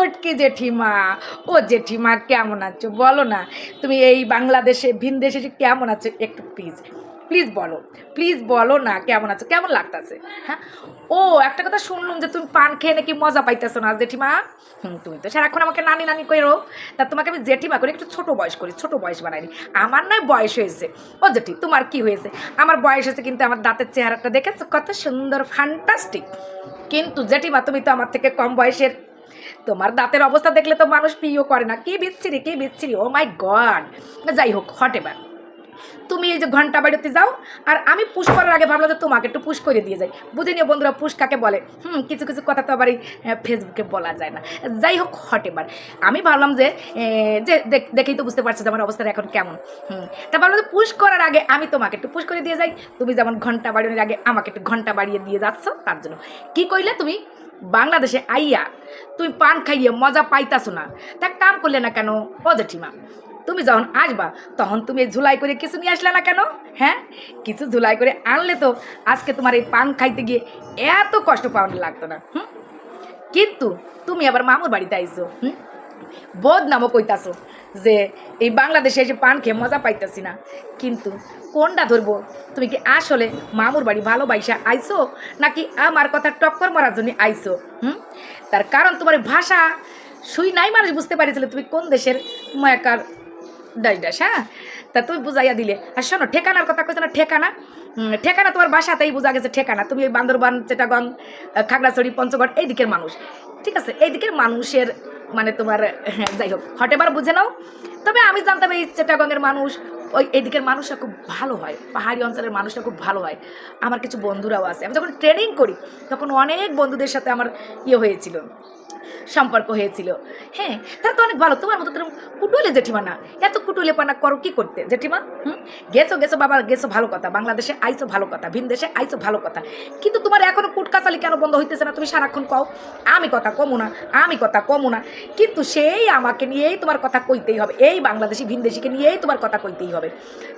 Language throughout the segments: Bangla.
ঘটকি জেঠিমা। ও জেঠিমা, কেমন আছো? বলো না, তুমি এই বাংলাদেশে, ভিন দেশে কেমন আছো একটু প্লিজ প্লিজ বলো প্লিজ বলো না কেমন আছো, কেমন লাগতাছে? হ্যাঁ? ও, একটা কথা শুনলাম যে তুমি পান খেয়ে নাকি মজা পাইতেছো না জেঠিমা? হুম, তুমি তো সারাক্ষণ আমাকে নানি নানি করো তা তোমাকে আমি জেঠিমা করি একটু ছোটো বয়স করি, ছোটো বয়স বানাইনি। আমার নয়, বয়স হয়েছে। ও জেঠি, তোমার কি হয়েছে? আমার বয়স হয়েছে কিন্তু আমার দাঁতের চেহারাটা দেখেছ? কত সুন্দর ফ্যান্টাস্টিক কিন্তু জেঠিমা, তুমি তো আমার থেকে কম বয়সের তোমার দাঁতের অবস্থা দেখলে তো মানুষ প্রিয় করে না। কি বিচ্ছিরি কি বিচ্ছিরি? ও মাই গড যাই হোক হট এবার তুমি এই যে ঘণ্টা বাড়িতে যাও, আর আমি পুশ করার আগে ভাবলাম যে তোমাকে একটু পুশ করে দিয়ে যাই। বুঝে নিও বন্ধুরা পুশ কাকে বলে? হুম, কিছু কিছু কথা তো আবার এই ফেসবুকে বলা যায় না। যাই হোক হট এবার আমি ভাবলাম যে যে দেখ- দেখেই তো বুঝতে পারছ যে আমার অবস্থাটা এখন কেমন। হুম, তা ভাবলাম যে পুশ করার আগে আমি তোমাকে একটু পুশ করে দিয়ে যাই। তুমি যেমন ঘণ্টা বাড়ির আগে আমাকে একটু ঘণ্টা বাড়িয়ে দিয়ে যাচ্ছ, তার জন্য। কি কইলে তুমি? বাংলাদেশে আইয়া তুমি পান খাইয়ে মজা পাইতাছো না। তা কাম করলে না কেন? ও জেঠিমা, তুমি যখন আসবা, তখন তুমি ঝুলাই করে কিছু নিয়ে আসলে না কেন? হ্যাঁ? কিছু ঝুলাই করে আনলে তো আজকে তোমার এই পান খাইতে গিয়ে এত কষ্ট পাওয়ানো লাগতো না, হুম? কিন্তু তুমি আবার মামুর বাড়িতে আইছো, হুম? বোধ নামও কইতাছো যে এই বাংলাদেশে এসে পান খেয়ে মজা পাইতেছি না। কিন্তু কোনটা ধরবো? তুমি কি আসলে মামুর বাড়ি ভালোবাসা আইসো নাকি আমার কথা টক্কর মারার জন্য আইছো? হুম? তার কারণ তোমার ভাষা শুই নাই মানুষ বুঝতে পারিছিল তুমি কোন দেশের মায়াকার ডাস ডাস হ্যাঁ? তা তুমি বুঝাইয়া দিলে। আর শোনো, ঠেকানার কথা কইছো না, ঠিকানা? ঠিকানা তোমার বাসাতেই বোঝা গেছে ঠেকানা। তুমি ওই বান্দরবান, চেটাগং, খাগড়াছড়ি, পঞ্চগড় এই দিকের মানুষ। ঠিক আছে এই দিকের মানুষের মানে তোমার হ্যাঁ, যাই হোক হটেবার বুঝে নাও। তবে আমি জানতাম এই চেটাগংয়ের মানুষ ওই এদিকের দিকের মানুষরা খুব ভালো হয়, পাহাড়ি অঞ্চলের মানুষরা খুব ভালো হয়। আমার কিছু বন্ধুরাও আছে। আমি যখন ট্রেনিং করি, তখন অনেক বন্ধুদের সাথে আমার ইয়ে হয়েছিল, সম্পর্ক হয়েছিল। হ্যাঁ তারা তো অনেক ভালো। তোমার মতো তোর কুটুলে জেঠিমা না। এত কুটুলে পানা করো, কি করতে? জেঠিমা, হুম? গেছো গেছো, বাবা, গেছো, ভালো কথা। বাংলাদেশে আইছো, ভালো কথা। ভিন দেশে আইছো, ভালো কথা। কিন্তু তোমার এখনও কুটকাচালি কেন বন্ধ হইতেছে না? তুমি সারাক্ষণ কও, আমি কথা কমু না, আমি কথা কমু না। কিন্তু সেই আমাকে নিয়েই তোমার কথা কইতেই হবে। এই বাংলাদেশি ভিনদেশিকে নিয়েই তোমার কথা কইতেই হবে।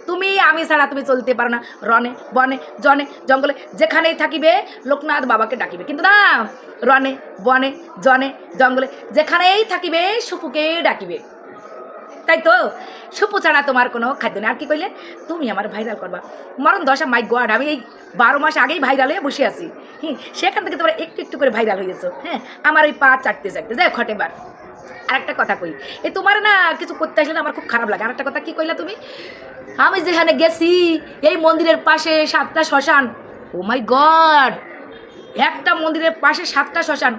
তুমি, আমি ছাড়া তুমি চলতে পারো না। রনে, বনে, জনে, জঙ্গলে যেখানেই থাকিবে, লোকনাথ বাবাকে ডাকিবে। কিন্তু না, রনে, বনে, জনে, জঙ্গলে যেখানেই থাকিবে, সুপুকে ডাকিবে। তাই তো? সুপু ছাড়া তোমার কোনো খাদ্য নেই। আর কি কইলে? তুমি আমার ভাইরাল করবা। মরণ দশা মাই গড আমি এই বারো মাস আগেই ভাইরাল বসে আছি। হ্যাঁ সেখান থেকে তোমরা একটু একটু করে ভাইরাল হয়ে গেছো। হ্যাঁ আমার ওই পা চাটতে চাটতে। যাই খটে বার আর একটা কথা কই। এ তোমার না কিছু করতে আসলে আমার খুব খারাপ লাগে। আর একটা কথা কি কইলা তুমি? আমি যেখানে গেছি, এই মন্দিরের পাশে সাতটা শ্মশান। Oh my God! একটা মন্দিরের পাশে সাতটা শ্মশান।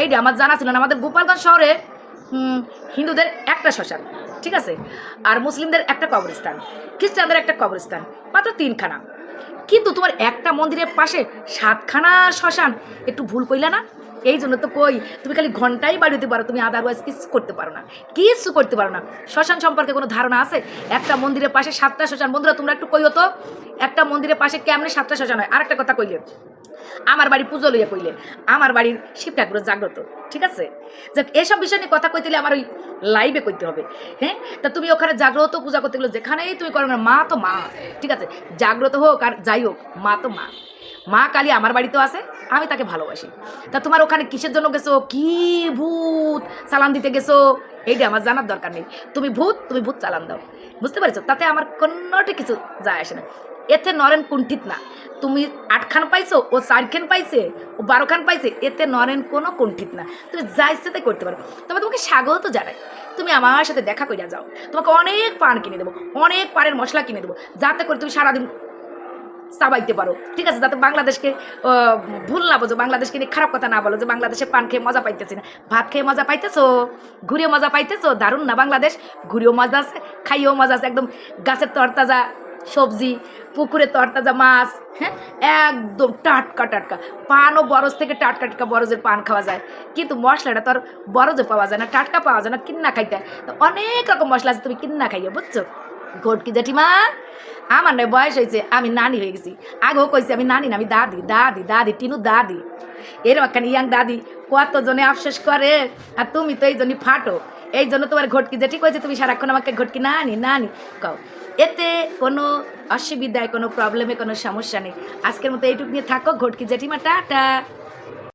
এইটা আমার জানা ছিল না, আমাদের গোপালগঞ্জ শহরে হিন্দুদের একটা শ্মশান, ঠিক আছে? আর মুসলিমদের একটা কবরস্থান, খ্রিস্টানদের একটা কবরস্থান, মাত্র তিনখানা। কিন্তু তোমার একটা মন্দিরের পাশে সাতখানা শ্মশান, একটু ভুল কইলা না? এই জন্য তো কই, তুমি খালি ঘন্টাই বাড়িতে পারো, তুমি আদারওয়াইজ কিছু করতে পারো না কিছু করতে পারো না। শ্মশান সম্পর্কে কোনো ধারণা আছে? একটা মন্দিরের পাশে সাতটা শ্মশান। বন্ধুরা, তোমরা একটু কইও তো, একটা মন্দিরের পাশে কেমনে সাতটা শ্মশান হয়? আরেকটা কথা কইলে, আমার বাড়ি পুজো লইয়া কইলে, আমার বাড়ির শিব ঠাকুর জাগ্রত, ঠিক আছে? যাক, এসব বিষয় নিয়ে কথা কইতে আমার ওই লাইভে কইতে হবে হ্যাঁ? তা তুমি ওখানে জাগ্রত পূজা করতে গেলে যেখানেই তুমি করো মা তো মা, ঠিক আছে? জাগ্রত হোক আর যাই হোক, মা তো মা। মা কালী আমার বাড়িতেও আছে, আমি তাকে ভালোবাসি। তা তোমার ওখানে কিসের জন্য গেছো? কি ভূত চালান দিতে গেছো? এইটা আমার জানার দরকার নেই। তুমি ভূত তুমি ভূত চালান দাও। বুঝতে পারছ? তাতে আমার কোনোটি কিছু যায় আসে না। এতে নরেন কুণ্ঠিত না। তুমি আটখান পাইছো, ও চারখান পাইছে, ও বারোখান পাইছে, এতে নরেন কোনো কুণ্ঠিত না। তুমি যা ইচ্ছে তাই করতে পারো। তবে তোমাকে স্বাগত জানাই। তুমি আমার সাথে দেখা কইরা যাও। তোমাকে অনেক পান কিনে দেবো, অনেক পানের মশলা কিনে দেবো, যাতে করে তুমি সারাদিন চাবাইতে পারো। ঠিক আছে, যাতে বাংলাদেশকে ভুল না বোঝো, বাংলাদেশকে নিয়ে খারাপ কথা না বলো যে বাংলাদেশে পান খেয়ে মজা পাইতেছি না। ভাত খেয়ে মজা পাইতেছো? ঘুরে মজা পাইতেছো? দারুণ না বাংলাদেশ? ঘুরেও মজা আছে, খাইয়েও মজা আছে। একদম গাছের তরতাজা সবজি, পুকুরের তরতাজা মাছ হ্যাঁ? একদম টাটকা টাটকা। পানও বরজ থেকে টাটকা টাটকা বরজের পান খাওয়া যায়। কিন্তু মশলাটা তো আর বরজে পাওয়া যায় না, টাটকা পাওয়া যায় না কিন্না খাইতে। অনেক রকম মশলা আছে তুমি কিন্না খাইয়ে বুঝছ? ঘটকি জেঠিমা আমার নয় বয়স হয়েছে আমি নানি হয়ে গেছি। আগেও কইছি আমি নানি না, আমি দাদি দাদি দাদি, টিনু দাদি। এরকম একখান ইয়াং দাদি কতজনে আফসোস করে? আর তুমি তো এই জন্যই ফাটো এই জন্য তোমার ঘটকি জেঠি কইছে তুমি সারাক্ষণ আমাকে ঘটকি নানি নানি কও। এতে কোনো অসুবিধায়, কোনো প্রবলেমে কোনো সমস্যা নেই। আজকের মতো এইটুকু নিয়ে থাকো। ঘটকি জেঠিমা টাটা।